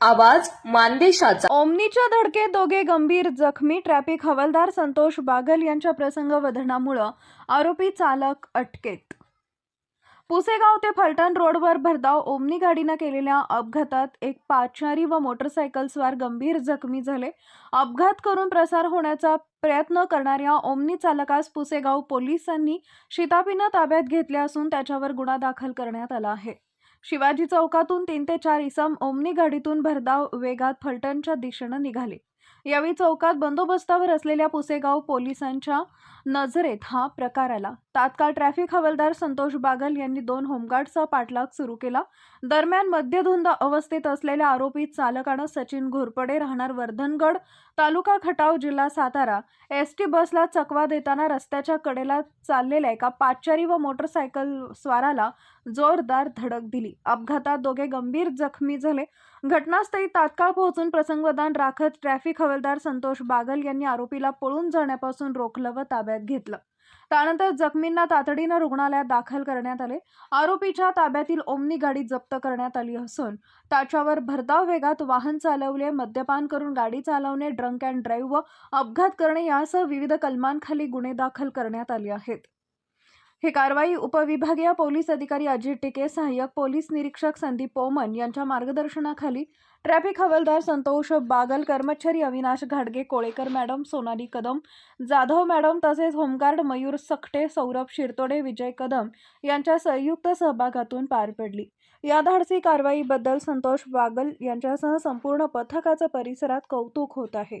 आवाज मानदेशाचा. ओमनीच्या धडकेत दोघे गंभीर जखमी. ट्रॅफिक हवालदार संतोष बागल यांच्या प्रसंग वधनामुळं आरोपी चालक अटकेत. पुसेगाव ते फलटण रोडवर भरधाव ओमनी गाडीनं केलेल्या अपघातात एक पाचारी व मोटरसायकलस्वार गंभीर जखमी झाले. अपघात करून प्रसार होण्याचा प्रयत्न करणाऱ्या ओमनी चालकास पुसेगाव पोलिसांनी शितापीनं ताब्यात घेतले असून त्याच्यावर गुन्हा दाखल करण्यात आला आहे. शिवाजी चौकातून तीन ते चार इसम ओमनी गाडीतून भरधाव वेगात फलटणच्या दिशेनं निघाले. यावेळी चौकात बंदोबस्तावर असलेल्या पुसेगाव पोलिसांच्या नजरेत हा प्रकार आला. तात्काळ ट्रॅफिक हवालदार संतोष बागल यांनी दोन होमगार्डचा पाठलाग सुरू केला. दरम्यान मद्यधुंद अवस्थेत असलेल्या आरोपी चालकानं सचिन घोरपडे राहणार वर्धनगड तालुका खटाव जिल्हा सातारा एस टी बसला चकवा देताना रस्त्याच्या कडेला चाललेल्या एका पाचचारी व मोटरसायकल स्वाराला जोरदार धडक दिली. अपघातात दोघे गंभीर जखमी झाले. घटनास्थळी तात्काळ पोहोचून प्रसंगदान राखत ट्रॅफिक हवालदार संतोष बागल यांनी आरोपीला पळून जाण्यापासून रोखलं व ताब्यात घेतलं. त्यानंतर जखमींना तातडीनं रुग्णालयात दाखल करण्यात आले. आरोपीच्या ताब्यातील ओमनी गाडी जप्त करण्यात आली असून त्याच्यावर भरधाव वेगात वाहन चालवले मद्यपान करून गाडी चालवणे ड्रंक अँड ड्राईव्ह व अपघात करणे यासह विविध कलमांखाली गुन्हे दाखल करण्यात आले आहेत. ही कारवाई उपविभागीय पोलीस अधिकारी अजित टिके सहाय्यक पोलीस निरीक्षक संदीप पोमन यांच्या मार्गदर्शनाखाली ट्रॅफिक हवालदार संतोष बागल कर्मचारी अविनाश घाडगे कोळेकर मॅडम सोनाली कदम जाधव मॅडम तसेच होमगार्ड मयूर सकटे सौरभ शिरतोडे विजय कदम यांच्या संयुक्त सहभागातून पार पडली. या धाडसी कारवाईबद्दल संतोष बागल यांच्यासह संपूर्ण पथकाचं परिसरात कौतुक होत आहे.